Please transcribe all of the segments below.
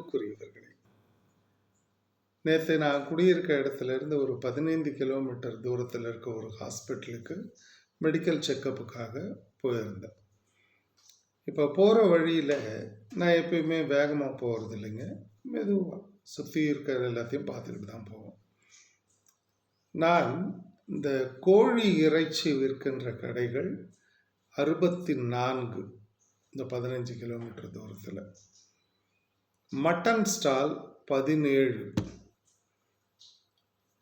அன்புக்குரியவர்களே நேற்று நான் குடியிருக்க இடத்துல இருந்து ஒரு பதினைந்து கிலோமீட்டர் தூரத்தில் இருக்க ஒரு ஹாஸ்பிட்டலுக்கு மெடிக்கல் செக்கப்புக்காக போயிருந்தேன். இப்போ போகிற வழியில் நான் எப்பயுமே வேகமாக போகிறது இல்லைங்க. மெதுவாக சுற்றி இருக்கிற எல்லாத்தையும் பார்த்துக்கிட்டு தான் போவோம் நான் இந்த கோழி இறைச்சி விற்கின்ற கடைகள் அறுபத்தி நான்கு இந்த பதினஞ்சு கிலோமீட்டர் தூரத்தில். மட்டன் ஸ்டால் பதினேழு.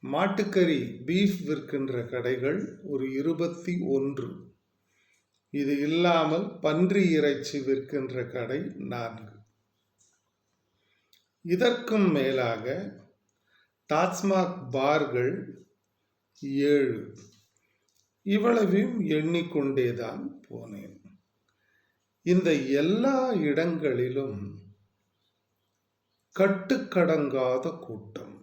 மாட்டுக்கறி பீஃப் விற்கின்ற கடைகள் ஒரு இருபத்தி ஒன்று. இது இல்லாமல் பன்றி இறைச்சி விற்கின்ற கடை நான்கு. இதற்கும் மேலாக டாஸ்மாக் பார்கள் ஏழு. இவ்வளவையும் எண்ணிக்கொண்டேதான் போனேன். இந்த எல்லா இடங்களிலும் கட்டுக்கடங்காத கூட்டம்.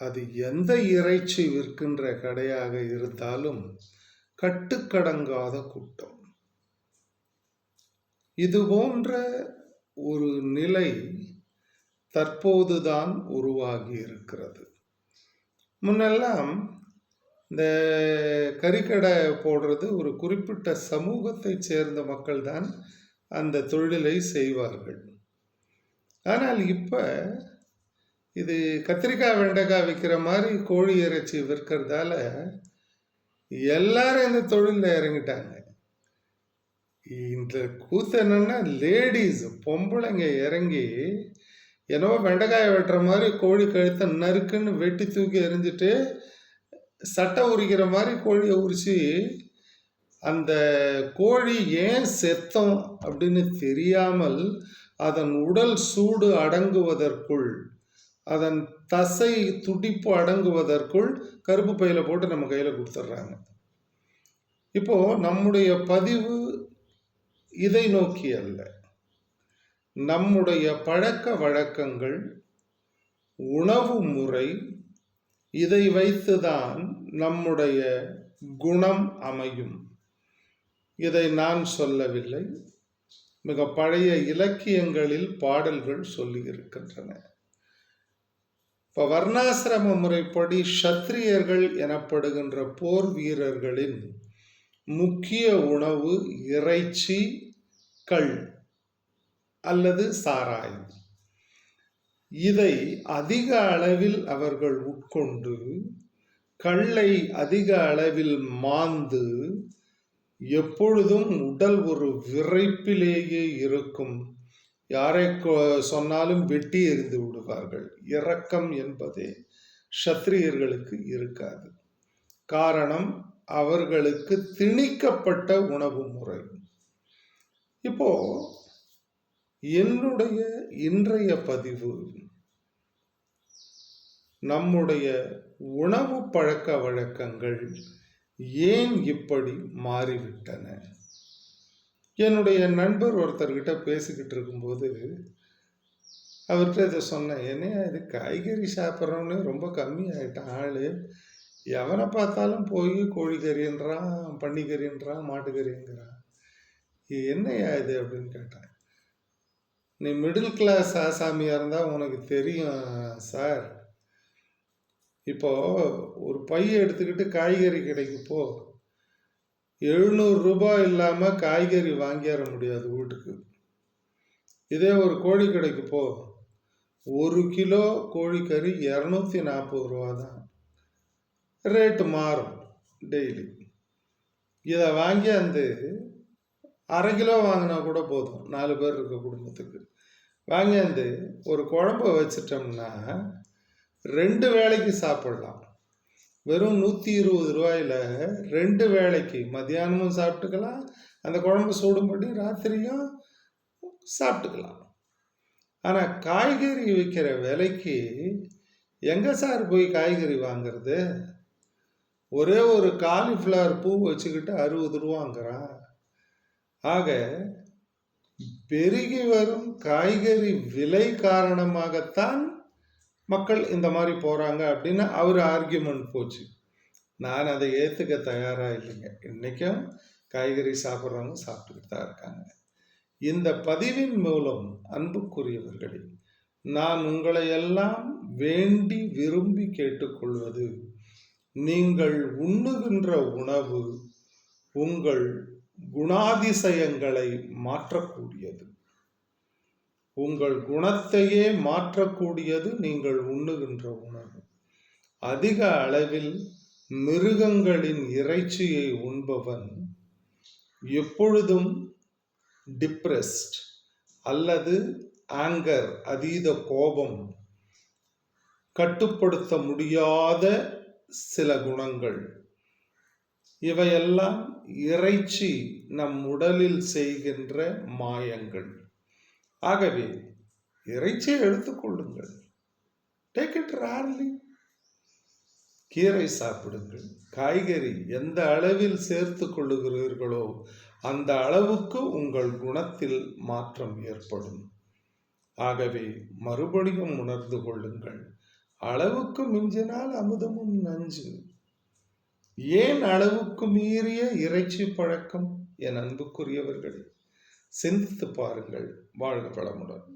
அது எந்த இறைச்சி விற்கின்ற கடையாக இருந்தாலும் கட்டுக்கடங்காத கூட்டம். இது போன்ற ஒரு நிலை தற்போதுதான் உருவாகி இருக்கிறது. முன்னெல்லாம் இந்த கறிக்கடை போடுறது ஒரு குறிப்பிட்ட சமூகத்தைச் சேர்ந்த மக்கள் தான் அந்த தொழிலை செய்வார்கள். ஆனால் இப்போ இது கத்திரிக்காய் வெண்டைக்காய் விற்கிற மாதிரி கோழி இறைச்சி விற்கிறதால எல்லாரும் இந்த தொழிலில் இறங்கிட்டாங்க. இந்த கூத்து என்னன்னா லேடிஸ் பொம்பளைங்க இறங்கி என்னவோ வெண்டைக்காயை வெட்டுற மாதிரி கோழி கழுத்தை நறுக்குன்னு வெட்டி தூக்கி எறிஞ்சிட்டு சட்டை உரிக்கிற மாதிரி கோழியை உரித்து அந்த கோழி ஏன் செத்தம் அப்படின்னு தெரியாமல் அதன் உடல் சூடு அடங்குவதற்குள் அதன் தசை துடிப்பு அடங்குவதற்குள் கருப்பு பையில போட்டு நம்ம கையில் கொடுத்துட்றாங்க இப்போ நம்முடைய பதிவு இதை நோக்கி அல்ல. நம்முடைய பழக்க வழக்கங்கள் உணவு முறை இதை வைத்துதான் நம்முடைய குணம் அமையும். இதை நான் சொல்லவில்லை. மிக பழைய இலக்கியங்களில் பாடல்கள் சொல்லி இருக்கின்றன இப்போ வர்ணாசிரம முறைப்படி சத்திரியர்கள் எனப்படுகின்ற போர் வீரர்களின் முக்கிய உணவு இறைச்சி கள் அல்லது சாராயம். இதை அதிக அளவில் அவர்கள் உட்கொண்டு கல்லை அதிக அளவில் மாந்து எப்பொழுதும் உடல் ஒரு விரைப்பிலேயே இருக்கும். யாரை சொன்னாலும் வெட்டி எறிந்து விடுவார்கள். இரக்கம் என்பதே சத்திரியர்களுக்கு இருக்காது. காரணம் அவர்களுக்கு திணிக்கப்பட்ட உணவு முறை. இப்போ என்னுடைய இன்றைய பதிவு நம்முடைய உணவு பழக்க வழக்கங்கள் ஏன் இப்படி மாறிவிட்டன? என்னுடைய நண்பர் ஒருத்தர்கிட்ட பேசிக்கிட்டு இருக்கும்போது அவர்கிட்ட இதை சொன்னேன் என்னையா இது காய்கறி சாப்பிட்றவனே ரொம்ப கம்மி ஆகிட்டான் ஆள். எவனை பார்த்தாலும் போய் கோழிக்கறின்றான் பன்னிக்கறின்றான் மாட்டுக்கறிங்கிறான் என்னையா இது? அப்படின்னு கேட்டேன். நீ மிடில் கிளாஸ் ஆசாமியாக இருந்தால் உனக்கு தெரியும் சார் இப்போ ஒரு பையை எடுத்துக்கிட்டு காய்கறி கடைக்கு போ. எழுநூறு ரூபாய் இல்லாமல் காய்கறி வாங்கிட முடியாது வீட்டுக்கு. இதே ஒரு கோழி கடைக்கு போ. ஒரு கிலோ கோழிக்கறி இரநூத்தி நாற்பது ரூபா தான். ரேட்டு மாறும் டெய்லி. இதை வாங்கி அந்த அரை கிலோ வாங்கினா கூட போதும். நாலு பேர் இருக்க குடும்பத்துக்கு. வாங்கியாந்து ஒரு குழம்பு வச்சிட்டோம்னா ரெண்டு வேளைக்கு சாப்பிடலாம். வெறும் நூற்றி இருபது ரூபாயில் ரெண்டு வேளைக்கு மத்தியானமும் சாப்பிட்டுக்கலாம் அந்த குழம்பு சூடும்படி ராத்திரியும் சாப்பிட்டுக்கலாம். ஆனால் காய்கறி விற்கிற விலைக்கு எங்கே சார் போய் காய்கறி வாங்கிறது? ஒரே ஒரு காலிஃப்ளவர் பூ வச்சுக்கிட்டு அறுபது ரூபாங்கிறான் ஆக பெருகி வரும் காய்கறி விலை காரணமாகத்தான் மக்கள் இந்த மாதிரி போகிறாங்க அப்படின்னு அவர் ஆர்கியூமெண்ட் போச்சு. நான் அதை ஏற்றுக்க தயாராக இல்லைங்க. இன்றைக்கும் காய்கறி சாப்பிட்றவங்க சாப்பிட்டுக்கிட்டு தான் இருக்காங்க. இந்த பதிவின் மூலம் அன்புக்குரியவர்களே நான் உங்களை எல்லாம் வேண்டி விரும்பி கேட்டுக்கொள்வது நீங்கள் உண்ணுகின்ற உணவு உங்கள் குணாதிசயங்களை மாற்றக்கூடியது. உங்கள் குணத்தையே மாற்றக்கூடியது நீங்கள் உண்ணுகின்ற உணவு. அதிக அளவில் மிருகங்களின் இறைச்சியை உண்பவன் எப்பொழுதும் டிப்ரெஸ்ட் அல்லது ஆங்கர் அதீத கோபம் கட்டுப்படுத்த முடியாத சில குணங்கள். இவையெல்லாம் இறைச்சி நம் உடலில் செய்கின்ற மாயங்கள். ஆகவே இறைச்சியை எடுத்துக்கொள்ளுங்கள் டேக் இட் ரார்லி கீரை சாப்பிடுங்கள். காய்கறி எந்த அளவில் சேர்த்து கொள்ளுகிறீர்களோ அந்த அளவுக்கு உங்கள் குணத்தில் மாற்றம் ஏற்படும். ஆகவே மறுபடியும் உணர்ந்து கொள்ளுங்கள். அளவுக்கு மிஞ்சினால் அமுதமும் நஞ்சு. ஏன் அளவுக்கு மீறிய இறைச்சி பழக்கம்? என் அன்புக்குரியவர்கள். சிந்தித்து பாருங்கள். வாழ்க வளமுடன்.